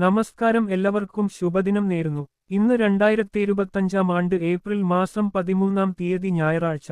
നമസ്കാരം എല്ലാവർക്കും ശുഭദിനം നേരുന്നു. ഇന്ന് രണ്ടായിരത്തി ഇരുപത്തഞ്ചാം ആണ്ട് ഏപ്രിൽ മാസം പതിമൂന്നാം തീയതി ഞായറാഴ്ച.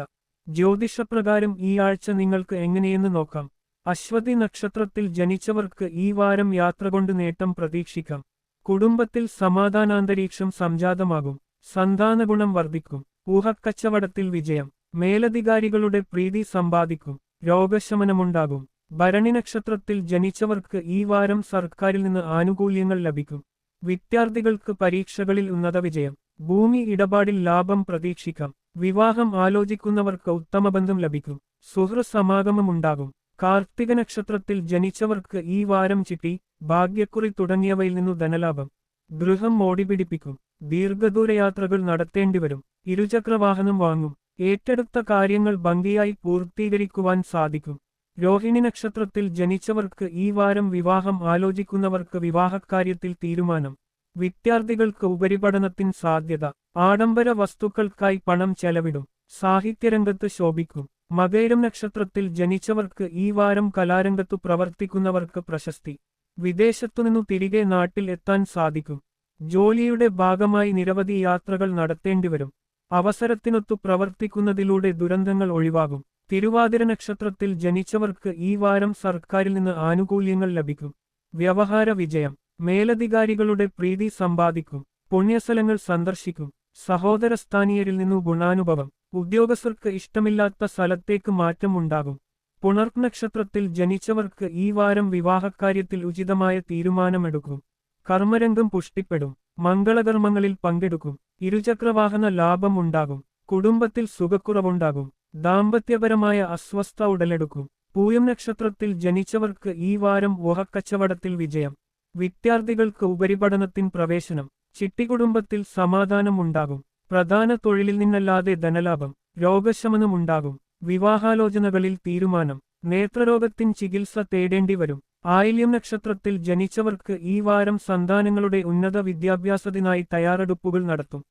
ജ്യോതിഷപ്രകാരം ഈ ആഴ്ച നിങ്ങൾക്ക് എങ്ങനെയെന്ന് നോക്കാം. അശ്വതി നക്ഷത്രത്തിൽ ജനിച്ചവർക്ക് ഈ വാരം യാത്ര കൊണ്ട് നേട്ടം പ്രതീക്ഷിക്കാം. കുടുംബത്തിൽ സമാധാനാന്തരീക്ഷം സംജാതമാകും. സന്താന ഗുണം വർദ്ധിക്കും. ഊഹക്കച്ചവടത്തിൽ വിജയം. മേലധികാരികളുടെ പ്രീതി സമ്പാദിക്കും. രോഗശമനമുണ്ടാകും. ഭരണി നക്ഷത്രത്തിൽ ജനിച്ചവർക്ക് ഈ വാരം സർക്കാരിൽ നിന്ന് ആനുകൂല്യങ്ങൾ ലഭിക്കും. വിദ്യാർത്ഥികൾക്ക് പരീക്ഷകളിൽ ഉന്നത വിജയം. ഭൂമി ഇടപാടിൽ ലാഭം പ്രതീക്ഷിക്കാം. വിവാഹം ആലോചിക്കുന്നവർക്ക് ഉത്തമബന്ധം ലഭിക്കും. സുഹൃസമാഗമമുണ്ടാകും കാർത്തിക നക്ഷത്രത്തിൽ ജനിച്ചവർക്ക് ഈ വാരം ചിട്ടി ഭാഗ്യക്കുറി തുടങ്ങിയവയിൽ നിന്നു ധനലാഭം. ഗൃഹം ദീർഘദൂര ദീർഘദൂരയാത്രകൾ നടത്തേണ്ടിവരും ഇരുചക്രവാഹനം വാങ്ങും. ഏറ്റെടുത്ത കാര്യങ്ങൾ ഭംഗിയായി പൂർത്തീകരിക്കുവാൻ സാധിക്കും. രോഹിണി നക്ഷത്രത്തിൽ ജനിച്ചവർക്ക് ഈ വാരം വിവാഹം ആലോചിക്കുന്നവർക്ക് വിവാഹക്കാര്യത്തിൽ തീരുമാനം. വിദ്യാർത്ഥികൾക്ക് ഉപരിപഠനത്തിന് സാധ്യത. ആഡംബര വസ്തുക്കൾക്കായി പണം ചെലവിടും. സാഹിത്യരംഗത്ത് ശോഭിക്കും. മകേരം നക്ഷത്രത്തിൽ ജനിച്ചവർക്ക് ഈ വാരം കലാരംഗത്തു പ്രവർത്തിക്കുന്നവർക്ക് പ്രശസ്തി. വിദേശത്തുനിന്നു തിരികെ നാട്ടിൽ എത്താൻ സാധിക്കും. ജോലിയുടെ ഭാഗമായി നിരവധി യാത്രകൾ നടത്തേണ്ടിവരും. അവസരത്തിനൊത്തു പ്രവർത്തിക്കുന്നതിലൂടെ ദുരന്തങ്ങൾ ഒഴിവാകും. തിരുവാതിര നക്ഷത്രത്തിൽ ജനിച്ചവർക്ക് ഈ വാരം സർക്കാരിൽ നിന്ന് ആനുകൂല്യങ്ങൾ ലഭിക്കും. വ്യവഹാര വിജയം. മേലധികാരികളുടെ പ്രീതി സമ്പാദിക്കും. പുണ്യസ്ഥലങ്ങൾ സന്ദർശിക്കും. സഹോദര സ്ഥാനീയരിൽ നിന്നു ഗുണാനുഭവം. ഉദ്യോഗസ്ഥർക്ക് ഇഷ്ടമില്ലാത്ത സ്ഥലത്തേക്ക് മാറ്റമുണ്ടാകും പുണർക്ക് നക്ഷത്രത്തിൽ ജനിച്ചവർക്ക് ഈ വാരം വിവാഹക്കാര്യത്തിൽ ഉചിതമായ തീരുമാനമെടുക്കും. കർമ്മരംഗം പുഷ്ടിപ്പെടും. മംഗളകർമ്മങ്ങളിൽ പങ്കെടുക്കും. ഇരുചക്രവാഹന ലാഭം ഉണ്ടാകും. കുടുംബത്തിൽ സുഖക്കുറവുണ്ടാകും. ദാമ്പത്യപരമായ അസ്വസ്ഥ ഉടലെടുക്കും. പൂയം നക്ഷത്രത്തിൽ ജനിച്ചവർക്ക് ഈ വാരം ഊഹക്കച്ചവടത്തിൽ വിജയം. വിദ്യാർത്ഥികൾക്ക് ഉപരിപഠനത്തിന് പ്രവേശനം. ചിട്ടികുടുംബത്തിൽ സമാധാനമുണ്ടാകും. പ്രധാന തൊഴിലിൽ നിന്നല്ലാതെ ധനലാഭം രോഗശമനമുണ്ടാകും വിവാഹാലോചനകളിൽ തീരുമാനം. നേത്രരോഗത്തിൻ ചികിത്സ തേടേണ്ടി വരും. ആയില്യം നക്ഷത്രത്തിൽ ജനിച്ചവർക്ക് ഈ വാരം സന്താനങ്ങളുടെ ഉന്നത വിദ്യാഭ്യാസത്തിനായി തയ്യാറെടുപ്പുകൾ നടത്തും.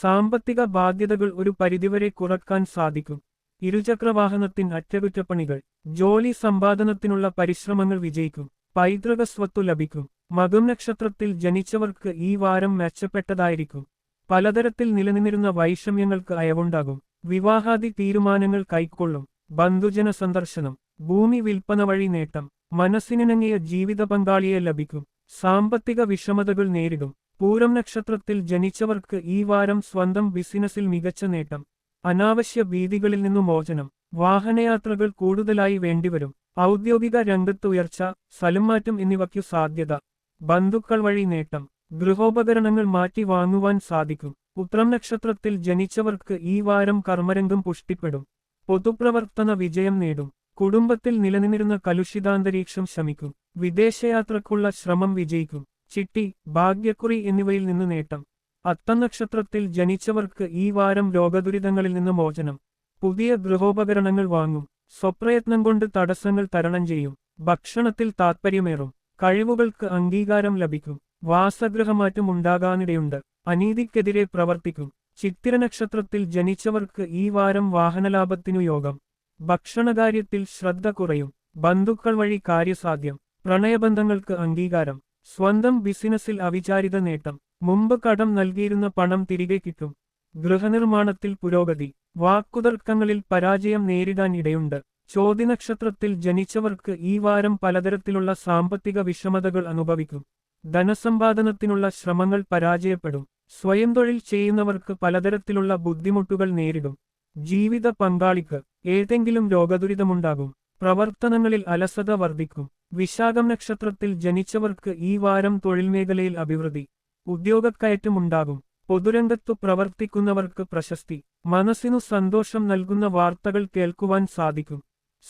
സാമ്പത്തിക ബാധ്യതകൾ ഒരു പരിധിവരെ കുറയ്ക്കാൻ സാധിക്കും. ഇരുചക്രവാഹനത്തിൻ അറ്റകുറ്റപ്പണികൾ ജോലി സമ്പാദനത്തിനുള്ള പരിശ്രമങ്ങൾ വിജയിക്കും പൈതൃക സ്വത്തു ലഭിക്കും മകം നക്ഷത്രത്തിൽ ജനിച്ചവർക്ക് ഈ വാരം മെച്ചപ്പെട്ടതായിരിക്കും. പലതരത്തിൽ നിലനിന്നിരുന്ന വൈഷമ്യങ്ങൾക്ക് അയവുണ്ടാകും. വിവാഹാദി തീരുമാനങ്ങൾ കൈക്കൊള്ളും. ബന്ധുജന സന്ദർശനം ഭൂമി വിൽപ്പന വഴി നേട്ടം മനസ്സിനിണങ്ങിയ ജീവിത പങ്കാളിയെ ലഭിക്കും സാമ്പത്തിക വിഷമതകൾ നേരിടും. പൂരം നക്ഷത്രത്തിൽ ജനിച്ചവർക്ക് ഈ വാരം സ്വന്തം ബിസിനസ്സിൽ മികച്ച നേട്ടം. അനാവശ്യ ഭീതികളിൽ നിന്നു മോചനം. വാഹനയാത്രകൾ കൂടുതലായി വേണ്ടിവരും. ഔദ്യോഗിക രംഗത്ത് ഉയർച്ച സ്ഥലംമാറ്റം എന്നിവയ്ക്കു സാധ്യത. ബന്ധുക്കൾ വഴി നേട്ടം. ഗൃഹോപകരണങ്ങൾ മാറ്റി വാങ്ങുവാൻ സാധിക്കും. ഉത്രം നക്ഷത്രത്തിൽ ജനിച്ചവർക്ക് ഈ വാരം കർമ്മരംഗം പുഷ്ടിപ്പെടും. പൊതുപ്രവർത്തന വിജയം നേടും. കുടുംബത്തിൽ നിലനിന്നിരുന്ന കലുഷിതാന്തരീക്ഷം ശമിക്കും. വിദേശയാത്രക്കുള്ള ശ്രമം വിജയിക്കും. ചിട്ടി ഭാഗ്യക്കുറി എന്നിവയിൽ നിന്ന് നേട്ടം. അത്തനക്ഷത്രത്തിൽ ജനിച്ചവർക്ക് ഈ വാരം രോഗദുരിതങ്ങളിൽ നിന്ന് മോചനം. പുതിയ ഗൃഹോപകരണങ്ങൾ വാങ്ങും. സ്വപ്രയത്നം കൊണ്ട് തടസ്സങ്ങൾ തരണം ചെയ്യും. ഭക്ഷണത്തിൽ താത്പര്യമേറും. കഴിവുകൾക്ക് അംഗീകാരം ലഭിക്കും. വാസഗൃഹമാറ്റം ഉണ്ടാകാനിടയുണ്ട്. അനീതിക്കെതിരെ പ്രവർത്തിക്കും. ചിത്തിര നക്ഷത്രത്തിൽ ജനിച്ചവർക്ക് ഈ വാരം വാഹനലാഭത്തിനു യോഗം. ഭക്ഷണകാര്യത്തിൽ ശ്രദ്ധ കുറയും. ബന്ധുക്കൾ വഴി കാര്യസാധ്യം. പ്രണയബന്ധങ്ങൾക്ക് അംഗീകാരം. സ്വന്തം ബിസിനസ്സിൽ അവിചാരിത നേട്ടം. മുമ്പ് കടം നൽകിയിരുന്ന പണം തിരികെ കിട്ടും. ഗൃഹനിർമ്മാണത്തിൽ പുരോഗതി. വാക്കുതർക്കങ്ങളിൽ പരാജയം നേരിടാൻ ഇടയുണ്ട്. ചോദ്യനക്ഷത്രത്തിൽ ജനിച്ചവർക്ക് ഈ വാരം പലതരത്തിലുള്ള സാമ്പത്തിക വിഷമതകൾ അനുഭവിക്കും. ധനസമ്പാദനത്തിനുള്ള ശ്രമങ്ങൾ പരാജയപ്പെടും. സ്വയം തൊഴിൽ ചെയ്യുന്നവർക്ക് പലതരത്തിലുള്ള ബുദ്ധിമുട്ടുകൾ നേരിടും. ജീവിത പങ്കാളിക്ക് ഏതെങ്കിലും രോഗദുരിതമുണ്ടാകും. പ്രവർത്തനങ്ങളിൽ അലസത വർദ്ധിക്കും. വിശാഖം നക്ഷത്രത്തിൽ ജനിച്ചവർക്ക് ഈ വാരം തൊഴിൽ മേഖലയിൽ അഭിവൃദ്ധി. ഉദ്യോഗക്കയറ്റമുണ്ടാകും. പൊതുരംഗത്തു പ്രവർത്തിക്കുന്നവർക്ക് പ്രശസ്തി മനസ്സിനു സന്തോഷം നൽകുന്ന വാർത്തകൾ കേൾക്കുവാൻ സാധിക്കും.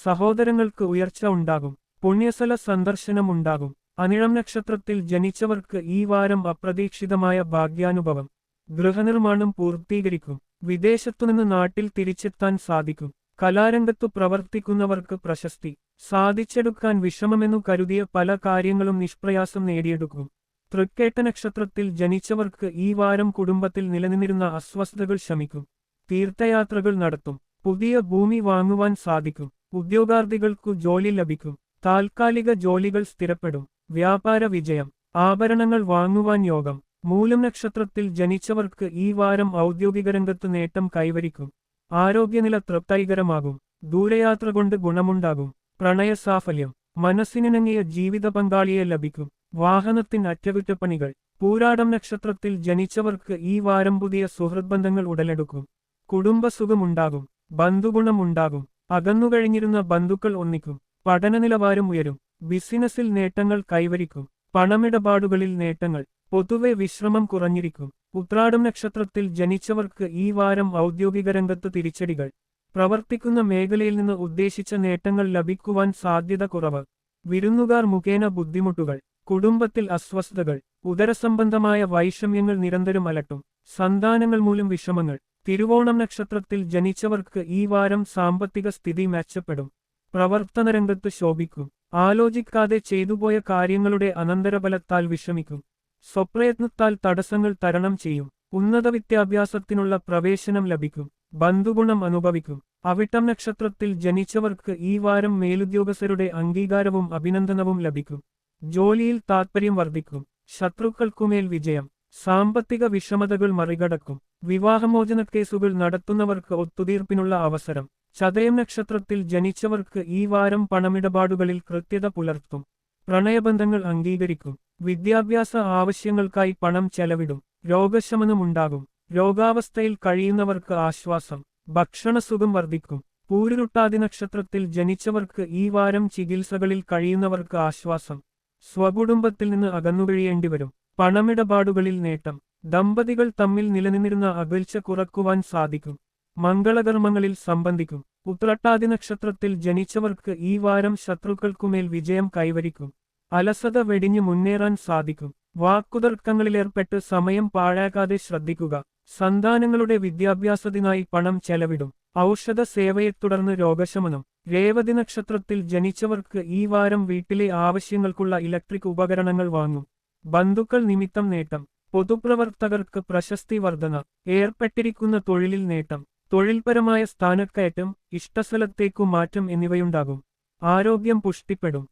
സഹോദരങ്ങൾക്ക് ഉയർച്ച ഉണ്ടാകും. പുണ്യസ്ഥല സന്ദർശനമുണ്ടാകും. അനിഴം നക്ഷത്രത്തിൽ ജനിച്ചവർക്ക് ഈ വാരം അപ്രതീക്ഷിതമായ ഭാഗ്യാനുഭവം. ഗൃഹനിർമ്മാണം പൂർത്തീകരിക്കും. വിദേശത്തുനിന്ന് നാട്ടിൽ തിരിച്ചെത്താൻ സാധിക്കും. കലാരംഗത്തു പ്രവർത്തിക്കുന്നവർക്ക് പ്രശസ്തി. സാധിച്ചെടുക്കാൻ വിഷമമെന്നു കരുതിയ പല കാര്യങ്ങളും നിഷ്പ്രയാസം നേടിയെടുക്കും. തൃക്കേട്ട നക്ഷത്രത്തിൽ ജനിച്ചവർക്ക് ഈ വാരം കുടുംബത്തിൽ നിലനിന്നിരുന്ന അസ്വസ്ഥതകൾ ശമിക്കും. തീർത്ഥയാത്രകൾ നടത്തും. പുതിയ ഭൂമി വാങ്ങുവാൻ സാധിക്കും. ഉദ്യോഗാർത്ഥികൾക്കു ജോലി ലഭിക്കും. താൽക്കാലിക ജോലികൾ സ്ഥിരപ്പെടും. വ്യാപാര വിജയം. ആഭരണങ്ങൾ വാങ്ങുവാൻ യോഗം. മൂലം നക്ഷത്രത്തിൽ ജനിച്ചവർക്ക് ഈ വാരം ഔദ്യോഗിക രംഗത്ത് നേട്ടം കൈവരിക്കും. ആരോഗ്യനില തൃപ്തികരമാകും. ദൂരയാത്ര കൊണ്ട് ഗുണമുണ്ടാകും. പ്രണയസാഫല്യം. മനസ്സിനിണങ്ങിയ ജീവിത പങ്കാളിയെ ലഭിക്കും. വാഹനത്തിന് അറ്റകുറ്റപ്പണികൾ. പൂരാടം നക്ഷത്രത്തിൽ ജനിച്ചവർക്ക് ഈ വാരം പുതിയ സുഹൃദ്ബന്ധങ്ങൾ ഉടലെടുക്കും. കുടുംബസുഖമുണ്ടാകും. ബന്ധുഗുണമുണ്ടാകും. അകന്നുകഴിഞ്ഞിരുന്ന ബന്ധുക്കൾ ഒന്നിക്കും. പഠന നിലവാരം ഉയരും. ബിസിനസ്സിൽ നേട്ടങ്ങൾ കൈവരിക്കും. പണമിടപാടുകളിൽ നേട്ടങ്ങൾ. പൊതുവെ വിശ്രമം കുറഞ്ഞിരിക്കും. ഉത്രാടം നക്ഷത്രത്തിൽ ജനിച്ചവർക്ക് ഈ വാരം ഔദ്യോഗിക രംഗത്ത് തിരിച്ചടികൾ. പ്രവർത്തിക്കുന്ന മേഖലയിൽ നിന്ന് ഉദ്ദേശിച്ച നേട്ടങ്ങൾ ലഭിക്കുവാൻ സാധ്യത കുറവ്. വിരുന്നുകാർ മുഖേന ബുദ്ധിമുട്ടുകൾ. കുടുംബത്തിൽ അസ്വസ്ഥതകൾ ഉദരസംബന്ധമായ വൈഷമ്യങ്ങൾ നിരന്തരം അലട്ടും സന്താനങ്ങൾ മൂലം വിഷമങ്ങൾ. തിരുവോണം നക്ഷത്രത്തിൽ ജനിച്ചവർക്ക് ഈ വാരം സാമ്പത്തിക സ്ഥിതി മെച്ചപ്പെടും. പ്രവർത്തനരംഗത്ത് ശോഭിക്കും. ആലോചിക്കാതെ ചെയ്തുപോയ കാര്യങ്ങളുടെ അനന്തരഫലത്താൽ വിഷമിക്കും. സ്വപ്രയത്നത്താൽ തടസ്സങ്ങൾ തരണം ചെയ്യും. ഉന്നത വിദ്യാഭ്യാസത്തിനുള്ള പ്രവേശനം ലഭിക്കും. ബന്ധുഗുണം അനുഭവിക്കും. അവിട്ടം നക്ഷത്രത്തിൽ ജനിച്ചവർക്ക് ഈ വാരം മേലുദ്യോഗസ്ഥരുടെ അംഗീകാരവും അഭിനന്ദനവും ലഭിക്കും. ജോലിയിൽ താത്പര്യം വർദ്ധിക്കും ശത്രുക്കൾക്കുമേൽ വിജയം സാമ്പത്തിക വിഷമതകൾ മറികടക്കും വിവാഹമോചന കേസുകൾ നടത്തുന്നവർക്ക് ഒത്തുതീർപ്പിനുള്ള അവസരം ചതയം നക്ഷത്രത്തിൽ ജനിച്ചവർക്ക് ഈ വാരം പണമിടപാടുകളിൽ കൃത്യത പുലർത്തും പ്രണയബന്ധങ്ങൾ അംഗീകരിക്കും വിദ്യാഭ്യാസ ആവശ്യങ്ങൾക്കായി പണം ചെലവിടും രോഗശമനമുണ്ടാകും രോഗാവസ്ഥയിൽ കഴിയുന്നവർക്ക് ആശ്വാസം ഭക്ഷണസുഖം വർദ്ധിക്കും പൂരുരുട്ടാതി നക്ഷത്രത്തിൽ ജനിച്ചവർക്ക് ഈ വാരം ചികിത്സകളിൽ കഴിയുന്നവർക്ക് ആശ്വാസം. സ്വകുടുംബത്തിൽ നിന്ന് അകന്നുകഴിയേണ്ടി വരും പണമിടപാടുകളിൽ നേട്ടം. ദമ്പതികൾ തമ്മിൽ നിലനിന്നിരുന്ന അകൽച്ച കുറക്കുവാൻ സാധിക്കും. മംഗളകർമ്മങ്ങളിൽ സംബന്ധിക്കും. ഉത്രട്ടാതി നക്ഷത്രത്തിൽ ജനിച്ചവർക്ക് ഈ വാരം ശത്രുക്കൾക്കുമേൽ വിജയം കൈവരിക്കും. അലസത വെടിഞ്ഞു മുന്നേറാൻ സാധിക്കും. വാക്കുതർക്കങ്ങളിലേർപ്പെട്ട് സമയം പാഴാക്കാതെ ശ്രദ്ധിക്കുക. സന്താനങ്ങളുടെ വിദ്യാഭ്യാസത്തിനായി പണം ചെലവിടും. ഔഷധ സേവയെ തുടർന്ന് രോഗശമനം. രേവതി നക്ഷത്രത്തിൽ ജനിച്ചവർക്ക് ഈ വാരം വീട്ടിലെ ആവശ്യങ്ങൾക്കുള്ള ഇലക്ട്രിക് ഉപകരണങ്ങൾ വാങ്ങും. ബന്ധുക്കൾ നിമിത്തം നേട്ടം. പൊതുപ്രവർത്തകർക്ക് പ്രശസ്തി വർധന. ഏർപ്പെട്ടിരിക്കുന്ന തൊഴിലിൽ നേട്ടം. തൊഴിൽപരമായ സ്ഥാനക്കയറ്റം ഇഷ്ടസ്ഥലത്തേക്കു മാറ്റം എന്നിവയുണ്ടാകും. ആരോഗ്യം പുഷ്ടിപ്പെടും.